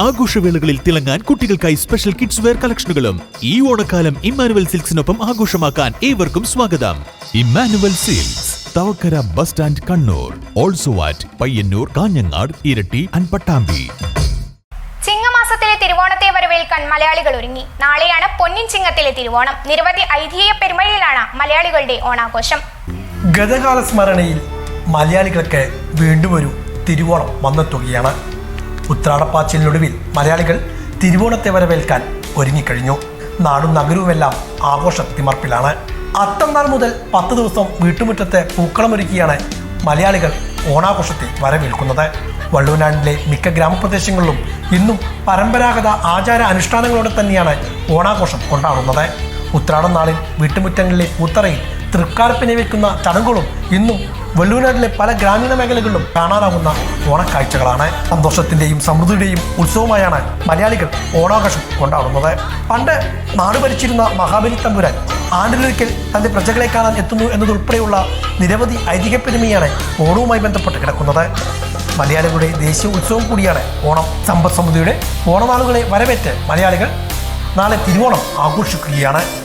ആഘോഷവേളകളിൽ തിളങ്ങാൻ കുട്ടികൾക്കായി special kids wear കളക്ഷനുകളും ഈ ഓണക്കാലം ഇമ്മാനുവൽ സിൽക്സിനൊപ്പം ആഘോഷമാക്കാൻ ഏവർക്കും സ്വാഗതം. Emmanuel Silks Thavakkara bus stand Kannur also at Payyanur Kanhangad Iritty and Pattambi. ചിങ്ങമാസത്തിലെ തിരുവോണത്തെ വരവേൽക്കാൻ മലയാളികൾ ഒരുങ്ങി. നാളെയാണ് പൊന്നിൻ ചിങ്ങത്തിലെ തിരുവോണം. നിരവധി ഐതിഹ്യ പെരുമഴയിലാണ് മലയാളികളുടെ ഓണാഘോഷം. ഗതകാല സ്മരണയിൽ മലയാളികൾക്ക് വീണ്ടും ഒരു തിരുവോണം വന്നെത്തുകയാണ്. ഉത്രാടപ്പാച്ചിലിനൊടുവിൽ മലയാളികൾ തിരുവോണത്തെ വരവേൽക്കാൻ ഒരുങ്ങിക്കഴിഞ്ഞു. നാടും നഗരവുമെല്ലാം ആഘോഷ തിമർപ്പിലാണ് അത്തന്നാൾ മുതൽ പത്ത് ദിവസം വീട്ടുമുറ്റത്തെ പൂക്കളമൊരുക്കിയാണ് മലയാളികൾ ഓണാഘോഷത്തെ വരവേൽക്കുന്നത്. വള്ളൂനാടിലെ മിക്ക ഗ്രാമപ്രദേശങ്ങളിലും ഇന്നും പരമ്പരാഗത ആചാര അനുഷ്ഠാനങ്ങളോടെ തന്നെയാണ് ഓണാഘോഷം കൊണ്ടാടുന്നത്. ഉത്രാടം നാളിൽ വീട്ടുമുറ്റങ്ങളിലെ പൂത്തറയിൽ തൃക്കാർപ്പിനെ വെക്കുന്ന ചടങ്ങുകളും ഇന്നും വെള്ളൂനാട്ടിലെ പല ഗ്രാമീണ മേഖലകളിലും കാണാനാവുന്ന ഓണക്കാഴ്ചകളാണ്. സന്തോഷത്തിന്റെയും സമൃദ്ധിയുടെയും ഉത്സവമായാണ് മലയാളികൾ ഓണാഘോഷം കൊണ്ടാടുന്നത്. പണ്ട് നാട് ഭരിച്ചിരുന്ന മഹാബലി തമ്പുരാൻ ആണ്ടിലൊരിക്കൽ തന്റെ പ്രജകളെ കാണാൻ എത്തുന്നു എന്നതുൾപ്പെടെയുള്ള നിരവധി ഐതിഹ്യപ്പെരുമയാണ് ഓണവുമായി ബന്ധപ്പെട്ട് കിടക്കുന്നത്. മലയാളികളുടെ ദേശീയ ഉത്സവം കൂടിയാണ് ഓണം. സമ്പദ് സമൃദ്ധിയുടെ ഓണനാളുകളെ വരവേറ്റ് മലയാളികൾ നാളെ തിരുവോണം ആഘോഷിക്കുകയാണ്.